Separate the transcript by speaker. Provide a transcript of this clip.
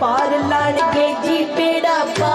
Speaker 1: பாடலாடுக்கு ஜீப்பேடாப்பா